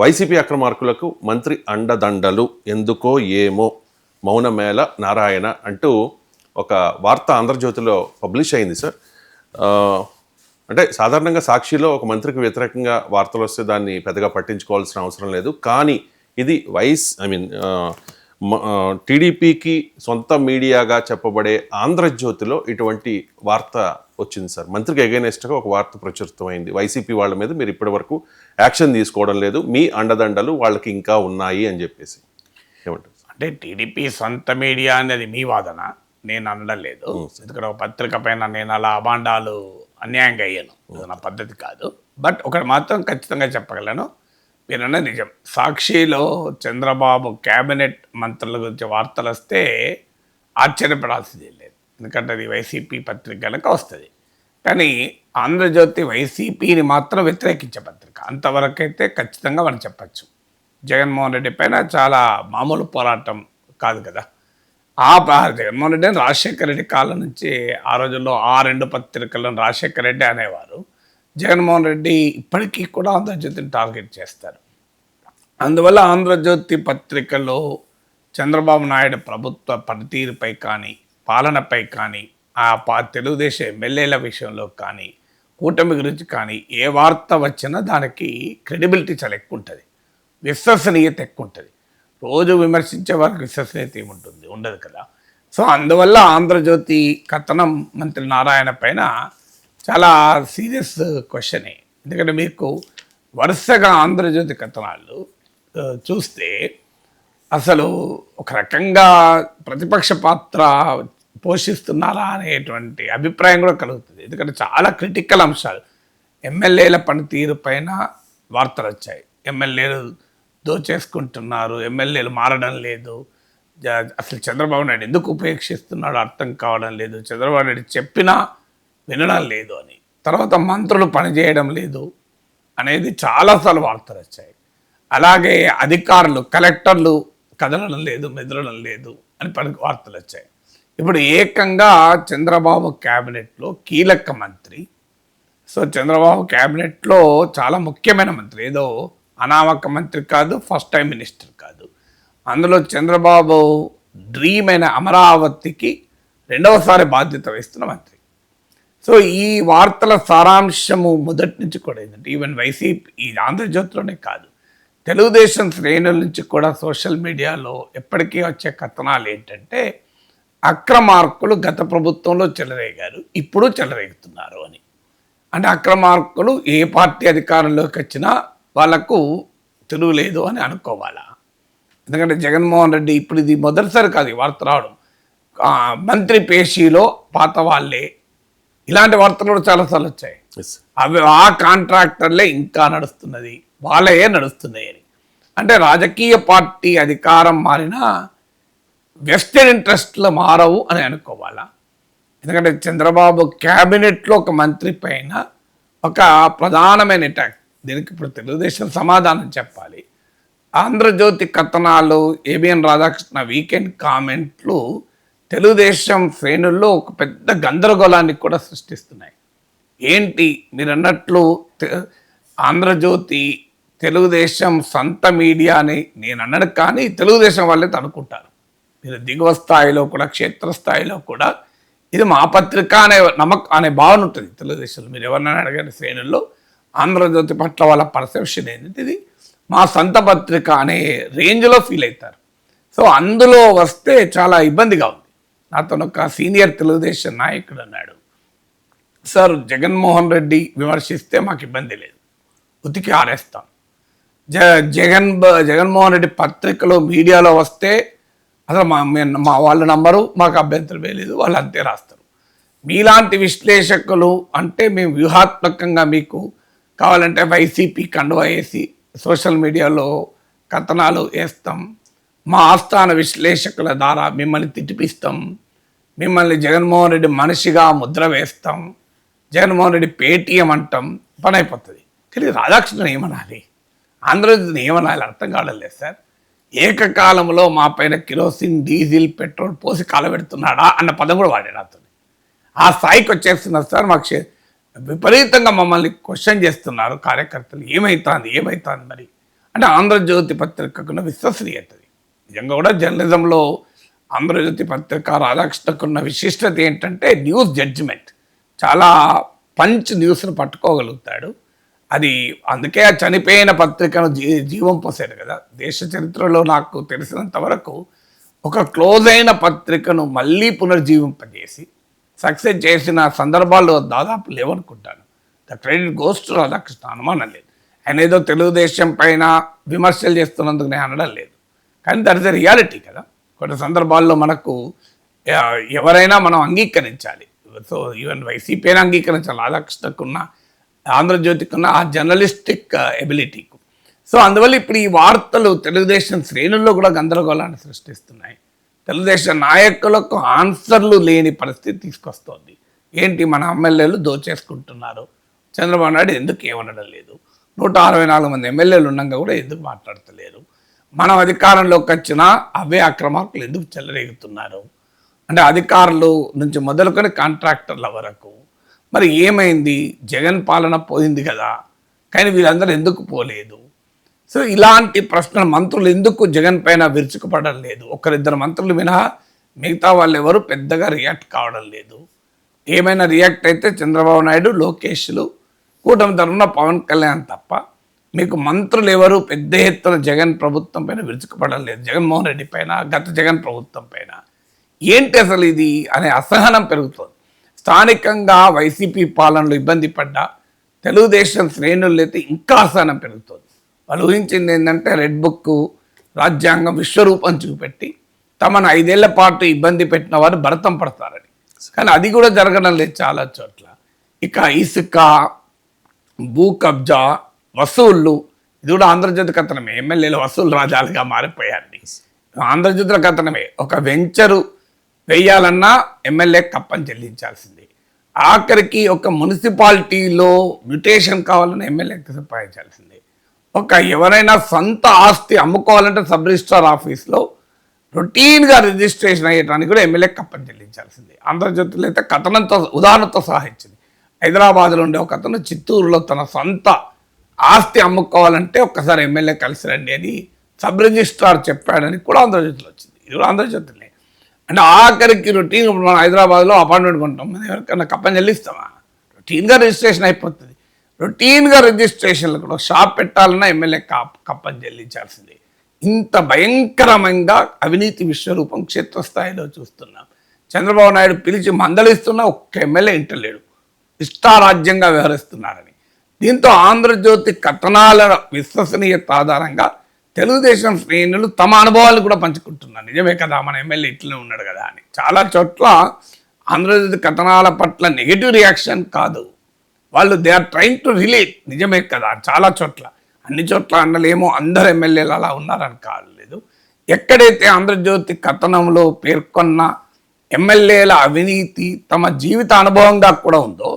YCP అక్రమార్కులకు మంత్రి అండదండలు ఎందుకో ఏమో మౌనమేళ నారాయణ అంటూ ఒక వార్త ఆంధ్రజ్యోతిలో పబ్లిష్ అయింది సార్. అంటే సాధారణంగా సాక్షిలో ఒక మంత్రికి వ్యతిరేకంగా వార్తలు వస్తే దాన్ని పెద్దగా పట్టించుకోవాల్సిన అవసరం లేదు. కానీ ఇది వైస్ ఐ మీన్ టీడీపీకి సొంత మీడియాగా చెప్పబడే ఆంధ్రజ్యోతిలో ఇటువంటి వార్త వచ్చింది సార్. మంత్రికి ఎగైనెస్ట్గా ఒక వార్త ప్రచురితమైంది. వైసీపీ వాళ్ళ మీద మీరు ఇప్పటి వరకు యాక్షన్ తీసుకోవడం లేదు. మీ అండదండలు వాళ్ళకి ఇంకా ఉన్నాయి అని చెప్పేసి. ఏమంటారు అంటే టీడీపీ సొంత మీడియా అనేది మీ వాదన. నేను అనడం లేదు ఎందుకంటే ఒక పత్రిక పైన నేను అలా అభాండాలు అన్యాయంగా అయ్యాను. నా పద్ధతి కాదు. బట్ ఒకటి మాత్రం ఖచ్చితంగా చెప్పగలను. మీరన్న నిజం. సాక్షిలో చంద్రబాబు క్యాబినెట్ మంత్రుల గురించి వార్తలు వస్తే ఆశ్చర్యపడాల్సింది లేదు. ఎందుకంటే అది వైసీపీ పత్రిక కనుక వస్తుంది. కానీ ఆంధ్రజ్యోతి వైసీపీని మాత్రం వ్యతిరేకించే పత్రిక. అంతవరకు అయితే ఖచ్చితంగా మనం చెప్పచ్చు. జగన్మోహన్ రెడ్డి పైన చాలా మామూలు పోరాటం కాదు కదా. ఆ జగన్మోహన్ రెడ్డి అని రాజశేఖర రెడ్డి కాలం నుంచి ఆ రోజుల్లో ఆ రెండు పత్రికలను రాజశేఖర రెడ్డి అనేవారు. జగన్మోహన్ రెడ్డి ఇప్పటికీ కూడా ఆంధ్రజ్యోతిని టార్గెట్ చేస్తారు. అందువల్ల ఆంధ్రజ్యోతి పత్రికలో చంద్రబాబు నాయుడు ప్రభుత్వ పనితీరుపై కానీ పాలనపై కానీ ఆ పా తెలుగుదేశం ఎమ్మెల్యేల విషయంలో కానీ కూటమి గురించి కానీ ఏ వార్త వచ్చినా దానికి క్రెడిబిలిటీ చాలా ఎక్కువ ఉంటుంది. విశ్వసనీయత ఎక్కువ ఉంటుంది. రోజు విమర్శించే వారికి విశ్వసనీయత ఏముంటుంది ఉండదు కదా. సో అందువల్ల ఆంధ్రజ్యోతి కథనం మంత్రి నారాయణ పైన చాలా సీరియస్ క్వశ్చనే. ఎందుకంటే మీకు వరుసగా ఆంధ్రజ్యోతి కథనాలు చూస్తే అసలు ఒక రకంగా ప్రతిపక్ష పాత్ర పోషిస్తున్నారా అనేటువంటి అభిప్రాయం కూడా కలుగుతుంది. ఎందుకంటే చాలా క్రిటికల్ అంశాలు. ఎమ్మెల్యేల పనితీరు పైన వార్తలు వచ్చాయి. ఎమ్మెల్యేలు దోచేసుకుంటున్నారు. ఎమ్మెల్యేలు మారడం లేదు. జ- అసలు చంద్రబాబు నాయుడు ఎందుకు ఉపేక్షిస్తున్నాడో అర్థం కావడం లేదు. చంద్రబాబు నాయుడు చెప్పినా వినడం లేదు అని. తర్వాత మంత్రులు పనిచేయడం లేదు అనేది చాలాసార్లు వార్తలు వచ్చాయి. అలాగే అధికారులు కలెక్టర్లు కదలడం లేదు మెదలడం లేదు అని పని వార్తలు వచ్చాయి. ఇప్పుడు ఏకంగా చంద్రబాబు క్యాబినెట్లో కీలక మంత్రి. సో చంద్రబాబు క్యాబినెట్లో చాలా ముఖ్యమైన మంత్రి. ఏదో అనామక మంత్రి కాదు ఫస్ట్ టైం మినిస్టర్ కాదు. అందులో చంద్రబాబు డ్రీమ్ అయిన అమరావతికి రెండవసారి బాధ్యత వహిస్తున్న మంత్రి. సో ఈ వార్తల సారాంశము మొదటి నుంచి కూడా ఏంటంటే ఈవెన్ వైసీపీ ఈ ఆంధ్రజ్యోతిలోనే కాదు. తెలుగుదేశం శ్రేణుల నుంచి కూడా సోషల్ మీడియాలో ఎప్పటికీ వచ్చే కథనాలు ఏంటంటే అక్రమార్కులు గత ప్రభుత్వంలో చెలరేగారు ఇప్పుడు చెలరేగుతున్నారు అని. అంటే అక్రమార్కులు ఏ పార్టీ అధికారంలోకి వచ్చినా వాళ్ళకు తిరుగులేదు అని అనుకోవాలా? ఎందుకంటే జగన్మోహన్ రెడ్డి ఇప్పుడు ఇది మొదటిసారి కాదు వార్త రావడం. మంత్రి పేషీలో పాత వాళ్ళే. ఇలాంటి వార్తలు కూడా చాలాసార్లు వచ్చాయి. అవి ఆ కాంట్రాక్టర్లే ఇంకా నడుస్తున్నది వాళ్ళే నడుస్తున్నాయి అని అంటే రాజకీయ పార్టీ అధికారం మారినా వెస్టర్న్ ఇంట్రెస్ట్లు మారవు అని అనుకోవాలా? ఎందుకంటే చంద్రబాబు క్యాబినెట్లో ఒక మంత్రి పైన ఒక ప్రధానమైన అటాక్ దీనికి ఇప్పుడు తెలుగుదేశం సమాధానం చెప్పాలి. ఆంధ్రజ్యోతి కథనాలు ఏబిఎన్ రాధాకృష్ణ వీకెండ్ కామెంట్లు తెలుగుదేశం శ్రేణుల్లో ఒక పెద్ద గందరగోళాన్ని కూడా సృష్టిస్తున్నాయి. ఏంటి మీరు అన్నట్లు ఆంధ్రజ్యోతి తెలుగుదేశం సొంత మీడియా అని నేను అన్నాడు కానీ తెలుగుదేశం వాళ్ళే అనుకుంటారు మీరు దిగువ స్థాయిలో కూడా క్షేత్రస్థాయిలో కూడా ఇది మా పత్రిక అనే నమ్మక అనే భావన ఉంటుంది తెలుగుదేశంలో. మీరు ఎవరినైనా అడిగిన శ్రేణుల్లో ఆంధ్రజ్యోతి పట్ల వాళ్ళ పర్సెప్షన్ ఏంటిది? ఇది మా సొంత పత్రిక అనే రేంజ్లో ఫీల్ అవుతారు. సో అందులో వస్తే చాలా ఇబ్బందిగా ఉంది. నాతో ఒక సీనియర్ తెలుగుదేశం నాయకుడు అన్నాడు సార్ జగన్మోహన్ రెడ్డి విమర్శిస్తే మాకు ఇబ్బంది లేదు. ఉతికి ఆరేస్తాం. జ జగన్ బ- జగన్మోహన్ రెడ్డి పత్రికలో మీడియాలో వస్తే అసలు మా మా వాళ్ళ నంబరు మాకు అభ్యంతరం వేయలేదు వాళ్ళు అంతే రాస్తారు. మీలాంటి విశ్లేషకులు అంటే మేము వ్యూహాత్మకంగా మీకు కావాలంటే వైసీపీ కండువా వేసి సోషల్ మీడియాలో కథనాలు వేస్తాం. మా ఆస్థాన విశ్లేషకుల ద్వారా మిమ్మల్ని తిట్టిపిస్తాం. మిమ్మల్ని జగన్మోహన్ రెడ్డి మనిషిగా ముద్ర వేస్తాం. జగన్మోహన్ రెడ్డి పేటీఎం అంటాం. పని అయిపోతుంది. కానీ రాధాకృష్ణన్ ఏమనాలి? ఆంధ్రజ్యోతిని ఏమనాలి? అర్థం కావడం లేదు సార్. ఏకకాలంలో మా పైన కిరోసిన్ డీజిల్ పెట్రోల్ పోసి కాలబెడుతున్నాడా అన్న పదం కూడా వాడాడు అతను ఆ స్థాయికి వచ్చేస్తున్నారు సార్ మాకు విపరీతంగా మమ్మల్ని క్వశ్చన్ చేస్తున్నారు. కార్యకర్తలు ఏమైతుంది ఏమైతుంది మరి? అంటే ఆంధ్రజ్యోతి పత్రికకున్న విశ్వసనీయతది నిజంగా కూడా జర్నలిజంలో ఆంధ్రజ్యోతి పత్రిక రాధాకృష్ణకున్న విశిష్టత ఏంటంటే న్యూస్ జడ్జిమెంట్. చాలా పంచ్ న్యూస్ను పట్టుకోగలుగుతాడు. అది అందుకే ఆ చనిపోయిన పత్రికను జీ జీవం పోసాడు కదా. దేశ చరిత్రలో నాకు తెలిసినంత వరకు ఒక క్లోజ్ అయిన పత్రికను మళ్ళీ పునర్జీవింపజేసి సక్సెస్ చేసిన సందర్భాల్లో దాదాపు లేవనుకుంటాను. The credit goes to Radhakrishna అనుమానం లేదు. ఆయన ఏదో తెలుగుదేశం పైన విమర్శలు చేస్తున్నందుకు నేను అనడం లేదు. కానీ దట్ ఇస్ రియాలిటీ కదా. కొన్ని సందర్భాల్లో మనకు ఎవరైనా మనం అంగీకరించాలి. సో ఈవెన్ వైసీపీ అయినా అంగీకరించాలి. రాధాకృష్ణకున్న ఆంధ్రజ్యోతికున్న ఆ జర్నలిస్టిక్ ఎబిలిటీ సో అందువల్ల ఇప్పుడు ఈ వార్తలు తెలుగుదేశం శ్రేణుల్లో కూడా గందరగోళాన్ని సృష్టిస్తున్నాయి. తెలుగుదేశం నాయకులకు ఆన్సర్లు లేని పరిస్థితి తీసుకొస్తోంది. ఏంటి మన ఎమ్మెల్యేలు దోచేసుకుంటున్నారు? చంద్రబాబు నాయుడు ఎందుకు ఏమనడం లేదు? నూట అరవై నాలుగు మంది ఎమ్మెల్యేలు ఉండగా కూడా ఎందుకు మాట్లాడతలేరు? మనం అధికారంలోకి వచ్చినా అవే అక్రమార్కులు ఎందుకు చెలరేగుతున్నారు? అంటే అధికారులు నుంచి మొదలుకొని కాంట్రాక్టర్ల వరకు మరి ఏమైంది? జగన్ పాలన పోయింది కదా. కానీ వీళ్ళందరూ ఎందుకు పోలేదు? సో ఇలాంటి ప్రశ్నలు మంత్రులు ఎందుకు జగన్ పైన విరుచుకుపడడం లేదు? ఒకరిద్దరు మంత్రులు మినహా మిగతా వాళ్ళు ఎవరు పెద్దగా రియాక్ట్ కావడం లేదు. ఏమైనా రియాక్ట్ అయితే చంద్రబాబు నాయుడు లోకేష్లు కూటమి తరఫున పవన్ కళ్యాణ్ తప్ప మీకు మంత్రులు ఎవరు పెద్ద ఎత్తున జగన్ ప్రభుత్వం పైన విరుచుకుపడడం లేదు. జగన్మోహన్ రెడ్డి పైన గత జగన్ ప్రభుత్వం పైన. ఏంటి అసలు ఇది? అనే అసహనం పెరుగుతుంది. స్థానికంగా వైసీపీ పాలనలో ఇబ్బంది పడ్డా తెలుగుదేశం శ్రేణులు అయితే ఇంకా అసహనం పెరుగుతుంది. వాళ్ళు ఊహించింది ఏంటంటే రెడ్ బుక్ రాజ్యాంగం విశ్వరూపం చూపెట్టి తమను ఐదేళ్ళ పాటు ఇబ్బంది పెట్టిన వారు భరతం పడతారని. కానీ అది కూడా జరగడం లేదు చాలా చోట్ల. ఇక ఇసుక భూ కబ్జా వసూళ్ళు ఇది కూడా ఆంధ్రజ్యోతి కథనమే. ఎమ్మెల్యేలు వసూలు రాజాలుగా మారిపోయారండి. ఆంధ్రజ్యోతుల కథనమే. ఒక వెంచరు వేయాలన్నా ఎమ్మెల్యే కప్పని చెల్లించాల్సింది. ఆఖరికి ఒక మున్సిపాలిటీలో మ్యుటేషన్ కావాలన్నా ఎమ్మెల్యేకి సంపాదించాల్సింది ఒక ఎవరైనా సొంత ఆస్తి అమ్ముకోవాలంటే సబ్ రిజిస్ట్రార్ ఆఫీస్లో రొటీన్గా రిజిస్ట్రేషన్ అయ్యడానికి కూడా ఎమ్మెల్యే కప్పని చెల్లించాల్సింది. ఆంధ్రజ్యోతిలో అయితే కథనంతో ఉదాహరణతో సహా ఇచ్చింది. హైదరాబాద్లో ఉండే ఒక అతను చిత్తూరులో తన సొంత ఆస్తి అమ్ముకోవాలంటే ఒక్కసారి ఎమ్మెల్యే కలిసి రండి అని సబ్ రిజిస్ట్రార్ చెప్పాడని కూడా ఆంధ్రజ్యోతిలో వచ్చింది. ఇది కూడా ఆంధ్రజ్యోతిలో అంటే ఆఖరికి రొటీన్ ఇప్పుడు మనం హైదరాబాద్లో అపార్ట్మెంట్ కొంటాం. మనం ఎవరికైనా కప్పని చెల్లిస్తామా? రొటీన్గా రిజిస్ట్రేషన్ అయిపోతుంది. రొటీన్గా రిజిస్ట్రేషన్లు కూడా షాప్ పెట్టాలన్నా ఎమ్మెల్యే కప్ కప్పని చెల్లించాల్సిందే. ఇంత భయంకరమంగా అవినీతి విశ్వరూపం క్షేత్రస్థాయిలో చూస్తున్నాం. చంద్రబాబు నాయుడు పిలిచి మందలిస్తున్న ఒక్క ఎమ్మెల్యే ఇంటలేడు. ఇష్టారాజ్యంగా వ్యవహరిస్తున్నారని. దీంతో ఆంధ్రజ్యోతి కథనాల విశ్వసనీయత ఆధారంగా తెలుగుదేశం శ్రేణులు తమ అనుభవాలు కూడా పంచుకుంటున్నారు. నిజమే కదా మన ఎమ్మెల్యే ఇట్లనే ఉన్నాడు కదా అని. చాలా చోట్ల ఆంధ్రజ్యోతి కథనాల పట్ల నెగిటివ్ రియాక్షన్ కాదు. వాళ్ళు they are trying to relate. నిజమే కదా చాలా చోట్ల. అన్ని చోట్ల అన్నలేమో అందరు ఎమ్మెల్యేలు అలా ఉన్నారని కాలేదు. ఎక్కడైతే ఆంధ్రజ్యోతి కథనంలో పేర్కొన్న ఎమ్మెల్యేల అవినీతి తమ జీవిత అనుభవంగా కూడా ఉందో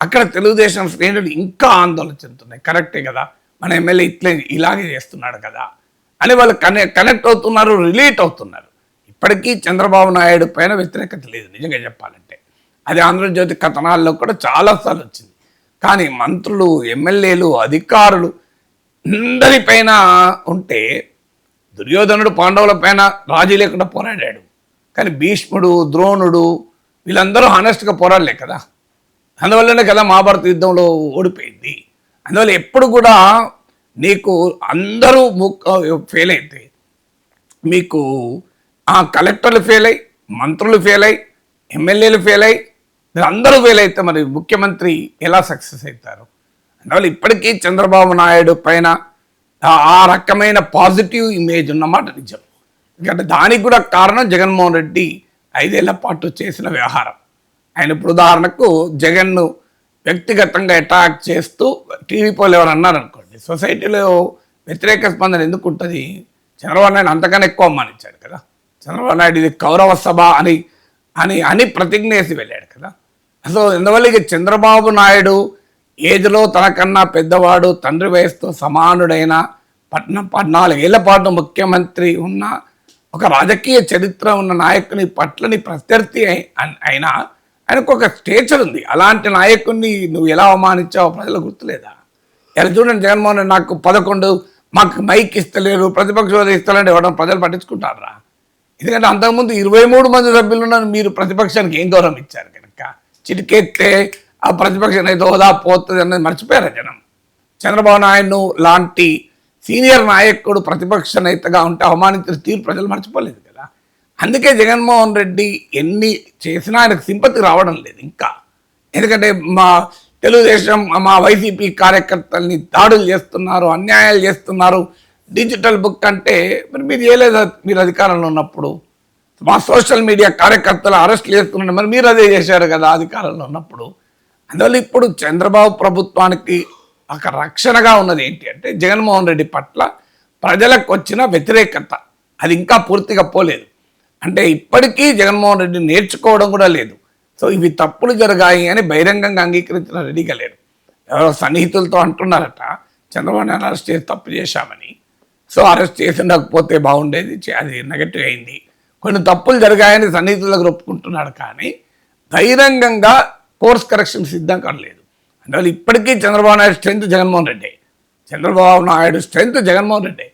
అక్కడ తెలుగుదేశం శ్రేణులు ఇంకా ఆందోళన చెందుతున్నాయి. కరెక్టే కదా మన ఎమ్మెల్యే ఇట్లే ఇలాగే చేస్తున్నాడు కదా. అని వాళ్ళు కనె కనెక్ట్ అవుతున్నారు రిలేట్ అవుతున్నారు. ఇప్పటికీ చంద్రబాబు నాయుడు పైన వ్యతిరేకత లేదు నిజంగా చెప్పాలంటే. అది ఆంధ్రజ్యోతి కథనాల్లో కూడా చాలాసార్లు వచ్చింది. కానీ మంత్రులు ఎమ్మెల్యేలు అధికారులు అందరిపైన ఉంటే దుర్యోధనుడు పాండవుల పైన రాజీ లేకుండా పోరాడాడు. కానీ భీష్ముడు ద్రోణుడు వీళ్ళందరూ హానెస్ట్గా పోరాడలే కదా. అందువల్లనే కదా మహాభారత యుద్ధంలో ఓడిపోయింది. అందువల్ల ఎప్పుడు కూడా నీకు అందరూ ఫెయిల్ అయితే మీకు ఆ కలెక్టర్లు ఫెయిల్ అయ్యి మంత్రులు ఫెయిల్ అయ్యి ఎమ్మెల్యేలు ఫెయిల్ అయ్యి అందరూ ఫెయిల్ అయితే మరి ముఖ్యమంత్రి ఎలా సక్సెస్ అవుతారు? అందువల్ల ఇప్పటికీ చంద్రబాబు నాయుడు పైన ఆ- రకమైన పాజిటివ్ ఇమేజ్ ఉన్నమాట నిజం. ఎందుకంటే దానికి కూడా కారణం జగన్మోహన్ రెడ్డి ఐదేళ్ళ పాటు చేసిన వ్యవహారం. ఆయన ఇప్పుడు ఉదాహరణకు జగన్ను వ్యక్తిగతంగా అటాక్ చేస్తూ టీడీపీలో ఎవరు అన్నారు సొసైటీలో వ్యతిరేక స్పందన ఎందుకు ఉంటుంది? చంద్రబాబు నాయుడు అంతకన్నా ఎక్కువ అమ్మానిచ్చాడు కదా. చంద్రబాబు నాయుడు ఇది కౌరవ సభ అని అని అని ప్రతిజ్ఞ వేసి వెళ్ళాడు కదా. సో అందువల్ల ఇక చంద్రబాబు నాయుడు ఏజ్లో తనకన్నా పెద్దవాడు తండ్రి వయసుతో సమానుడైన పట్నం పద్నాలుగేళ్ళ పాటు ముఖ్యమంత్రి ఉన్న ఒక రాజకీయ చరిత్ర ఉన్న నాయకుని పట్లని ప్రత్యర్థి అయి- అయినా ఆయనకు ఒక స్టేచర్ ఉంది. అలాంటి నాయకుడిని నువ్వు ఎలా అవమానించావో ప్రజలు గుర్తులేదా? ఇలా చూడండి జగన్మోహన్ రెడ్డి నాకు పదకొండు మాకు మైక్ ఇస్తలేరు ప్రతిపక్ష హోదా ఇస్తారంటే ఇవ్వడం ప్రజలు పట్టించుకుంటారా ఎందుకంటే అంతకుముందు ఇరవై మూడు మంది సభ్యులు ఉన్నారు మీరు ప్రతిపక్షానికి ఏం గౌరవం ఇచ్చారు కనుక? చిటికెత్తే ఆ ప్రతిపక్ష నేత హోదా పోతుంది అనేది మర్చిపోయారు జనం? చంద్రబాబు నాయుడు లాంటి సీనియర్ నాయకుడు ప్రతిపక్ష నేతగా ఉంటే అవమానించిన తీరు ప్రజలు మర్చిపోలేదు కదా? అందుకే జగన్మోహన్ రెడ్డి ఎన్ని చేసినా ఆయనకు సింపతి రావడం లేదు ఇంకా. ఎందుకంటే మా తెలుగుదేశం మా వైసీపీ కార్యకర్తల్ని దాడులు చేస్తున్నారు అన్యాయాలు చేస్తున్నారు. డిజిటల్ బుక్ అంటే మరి మీరు చేయలేదు మీరు అధికారంలో ఉన్నప్పుడు? మా సోషల్ మీడియా కార్యకర్తలు అరెస్ట్ చేస్తున్నారు. మరి మీరు అదే చేశారు కదా అధికారంలో ఉన్నప్పుడు. అందువల్ల ఇప్పుడు చంద్రబాబు ప్రభుత్వానికి ఒక రక్షణగా ఉన్నది ఏంటి అంటే జగన్మోహన్ రెడ్డి పట్ల ప్రజలకు వచ్చిన వ్యతిరేకత. అది ఇంకా పూర్తిగా పోలేదు. అంటే ఇప్పటికీ జగన్మోహన్ రెడ్డి నేర్చుకోవడం కూడా లేదు. సో ఇవి తప్పులు జరిగాయి అని బహిరంగంగా అంగీకరించిన రెడీగా లేడు ఎవరో సన్నిహితులతో అంటున్నారట చంద్రబాబు నాయుడు అరెస్ట్ చేసి తప్పు చేశామని. సో అరెస్ట్ చేసి ఉండకపోతే బాగుండేది చే- అది నెగటివ్ అయింది. కొన్ని తప్పులు జరిగాయని సన్నిహితులకు ఒప్పుకుంటున్నాడు కానీ బహిరంగంగా కోర్స్ కరెక్షన్ సిద్ధం కాలేదు. అందువల్ల ఇప్పటికీ Chandrababu Naidu strength Jaganmohan Reddy. Chandrababu Naidu strength Jaganmohan Reddy.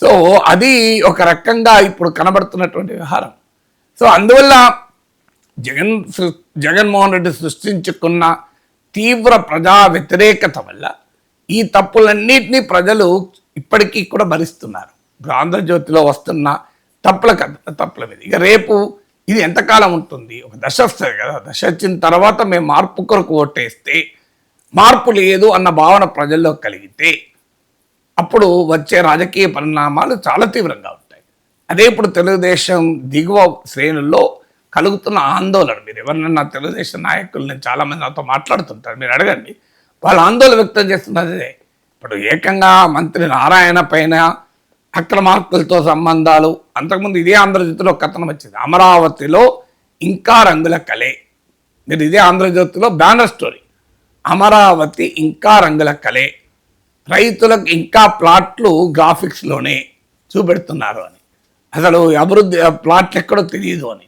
So అది ఒక రకంగా ఇప్పుడు కనబడుతున్నటువంటి వ్యవహారం. సో అందువల్ల జగన్ సృ- జగన్మోహన్ రెడ్డి సృష్టించుకున్న తీవ్ర ప్రజా వ్యతిరేకత వల్ల ఈ తప్పులన్నింటినీ ప్రజలు ఇప్పటికీ కూడా భరిస్తున్నారు. ఇప్పుడు ఆంధ్రజ్యోతిలో వస్తున్న తప్పుల తప్పుల మీద. ఇక రేపు ఇది ఎంతకాలం ఉంటుంది? ఒక దశ వస్తుంది కదా. దశ వచ్చిన తర్వాత మేము మార్పు కొరకు ఓటేస్తే మార్పు లేదు అన్న భావన ప్రజల్లో కలిగితే అప్పుడు వచ్చే రాజకీయ పరిణామాలు చాలా తీవ్రంగా ఉంటాయి. అదే ఇప్పుడు తెలుగుదేశం దిగువ శ్రేణుల్లో కలుగుతున్న ఆందోళన. మీరు ఎవరినన్నా తెలుగుదేశం నాయకులు నేను చాలామంది నాతో మాట్లాడుతుంటారు. మీరు అడగండి. వాళ్ళు ఆందోళన వ్యక్తం చేస్తున్నది ఇప్పుడు ఏకంగా మంత్రి నారాయణ పైన అక్రమార్కులతో సంబంధాలు అంతకుముందు ఇదే ఆంధ్రజ్యోతిలో ఒక కథనం వచ్చింది. అమరావతిలో ఇంకా రంగుల కలే మీరు ఇదే ఆంధ్రజ్యోతిలో బ్యానర్ స్టోరీ. అమరావతి ఇంకా రంగుల కలే రైతులకు ఇంకా ప్లాట్లు గ్రాఫిక్స్లోనే చూపెడుతున్నారు అని. అసలు అభివృద్ధి ప్లాట్లు ఎక్కడో తెలియదు అని.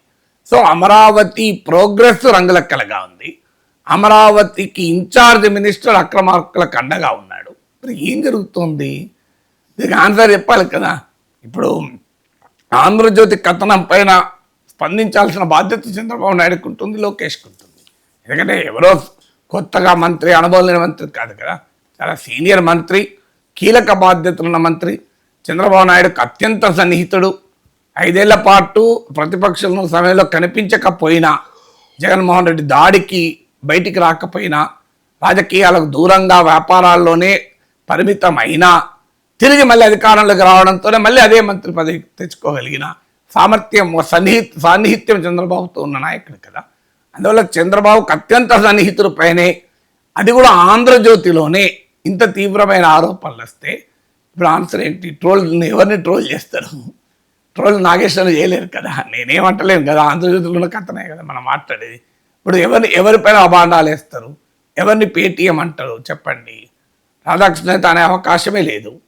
సో అమరావతి ప్రోగ్రెస్ రంగులెక్కలుగా ఉంది. అమరావతికి ఇన్ఛార్జ్ మినిస్టర్ అక్రమార్కులకు అండగా ఉన్నాడు. మరి ఏం జరుగుతుంది? దీనికి ఆన్సర్ చెప్పాలి కదా. ఇప్పుడు ఆంధ్రజ్యోతి కథనం పైన స్పందించాల్సిన బాధ్యత చంద్రబాబు నాయుడుకు ఉంటుంది లోకేష్కి ఉంటుంది. ఎందుకంటే ఎవరో కొత్తగా మంత్రి అనుభవం లేని మంత్రి కాదు కదా. చాలా సీనియర్ మంత్రి కీలక బాధ్యతలున్న మంత్రి. చంద్రబాబు నాయుడుకు అత్యంత సన్నిహితుడు. ఐదేళ్ళ పాటు ప్రతిపక్షంలో సమయంలో కనిపించకపోయినా జగన్మోహన్ రెడ్డి దాడికి బయటికి రాకపోయినా రాజకీయాలకు దూరంగా వ్యాపారాల్లోనే పరిమితం అయినా తిరిగి మళ్ళీ అధికారంలోకి రావడంతోనే మళ్ళీ అదే మంత్రి పదవి తెచ్చుకోగలిగిన సామర్థ్యం సన్నిహిత సాన్నిహిత్యం చంద్రబాబుతో ఉన్న నాయకుడు కదా. అందువల్ల చంద్రబాబుకు అత్యంత సన్నిహితుడు పైనే అది కూడా ఆంధ్రజ్యోతిలోనే ఇంత తీవ్రమైన ఆరోపణలు వస్తే ఇప్పుడు ఆన్సర్ ఏంటి? ట్రోల్ ఎవరిని ట్రోల్ చేస్తారు? ట్రోల్ నాగేశ్వరం చేయలేరు కదా. నేనేమంటలేను కదా. ఆంధ్రజ్యోతిలో ఉన్న కథనే కదా మనం మాట్లాడేది. ఇప్పుడు ఎవరిని ఎవరిపైన అభాండాలు వేస్తారు? ఎవరిని పేటీఎం అంటారు? చెప్పండి. రాధాకృష్ణ అనే అవకాశమే లేదు.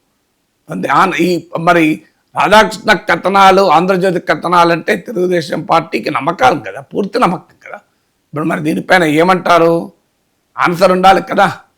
అంతే ఈ మరి రాధాకృష్ణ కథనాలు ఆంధ్రజ్యోతి కథనాలు అంటే తెలుగుదేశం పార్టీకి నమ్మకాలు కదా. పూర్తి నమ్మకం కదా. ఇప్పుడు మరి దీనిపైన ఏమంటారు? ఆన్సర్ ఉండాలి కదా.